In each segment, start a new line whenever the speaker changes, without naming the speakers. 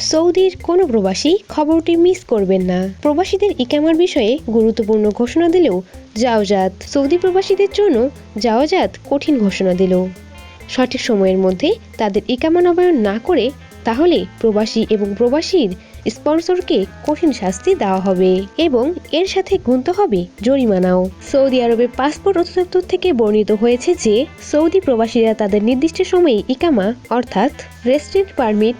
সৌদির কোনো প্রবাসী খবরটি মিস করবেন না। প্রবাসীদের ইকামার বিষয়ে গুরুত্বপূর্ণ ঘোষণা দিলেও যাওজাত সৌদি প্রবাসীদের জন্য যাওজাত কঠিন ঘোষণা দিল। সঠিক সময়ের মধ্যে তাদের ইকামা নবায়ন না করে তাহলে প্রবাসী এবং প্রবাসীর স্পন্সরকে কঠিন শাস্তি দেওয়া হবে এবং এর সাথে গুনতে হবে জরিমানাও। সৌদি আরবের পাসপোর্ট অধিদপ্তর থেকে বর্ণিত হয়েছে যে সৌদি প্রবাসীরা তাদের নির্দিষ্ট সময়ে ইকামা, অর্থাৎ রেস্টুরেন্ট পারমিট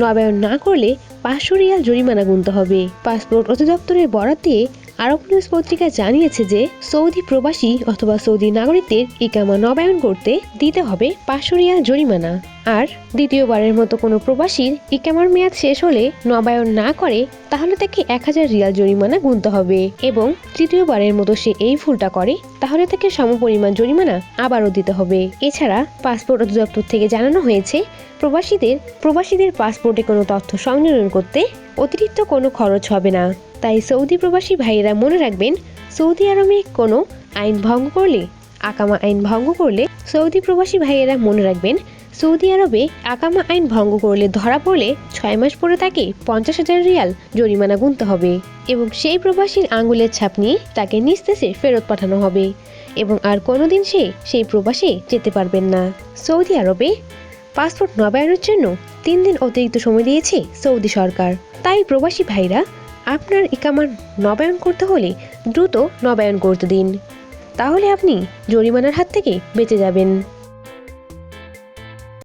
নবায়ন না করলে পাঁচশো রিয়াল জরিমানা গুনতে হবে। পাসপোর্ট অধিদপ্তরের বরাত দিয়ে আরব নিউজ পত্রিকা জানিয়েছে যে সৌদি প্রবাসী অথবা সৌদি নাগরিকদের ইকামা নবায়ন করতে দিতে হবে পাঁচশো রিয়াল জরিমানা। আর দ্বিতীয়বারের মতো কোনো প্রবাসীর ইকামার মেয়াদ শেষ হলে নবায়ন না করে, তাহলে তাকে এক হাজার রিয়াল জরিমানা গুনতে হবে। এবং তৃতীয়বারের মতো সে এই ভুলটা করে, তাহলে তাকে সমপরিমাণ জরিমানা আবারও দিতে হবে। এছাড়া পাসপোর্ট অধিদপ্তর থেকে জানানো হয়েছে, প্রবাসীদের প্রবাসীদের পাসপোর্টে কোনো তথ্য সংযোজন করতে অতিরিক্ত কোনো খরচ হবে না। তাই সৌদি প্রবাসী ভাইয়েরা মনে রাখবেন, সৌদি আরবে কোনো আইন ভঙ্গ করলে, আকামা আইন ভঙ্গ করলে সৌদি প্রবাসী ভাইয়েরা মনে রাখবেন সৌদি আরবে আকামা আইন ভঙ্গ করলে ধরা পড়লে ছয় মাস পরে তাকে পঞ্চাশ হাজার রিয়াল জরিমানা গুনতে হবে এবং সেই প্রবাসীর আঙ্গুলের ছাপ নিয়ে তাকে নিজ দেশে ফেরত পাঠানো হবে এবং আর কোনোদিন সে সেই প্রবাসে যেতে পারবেন না। সৌদি আরবে পাসপোর্ট নবায়নের জন্য তিন দিন অতিরিক্ত সময় দিয়েছে সৌদি সরকার। তাই প্রবাসী ভাইরা, আপনার ইকামার নবায়ন করতে হলে দ্রুত নবায়ন করতে দিন। তাহলে আপনি জরিমানার হাত থেকে বেঁচে যাবেন।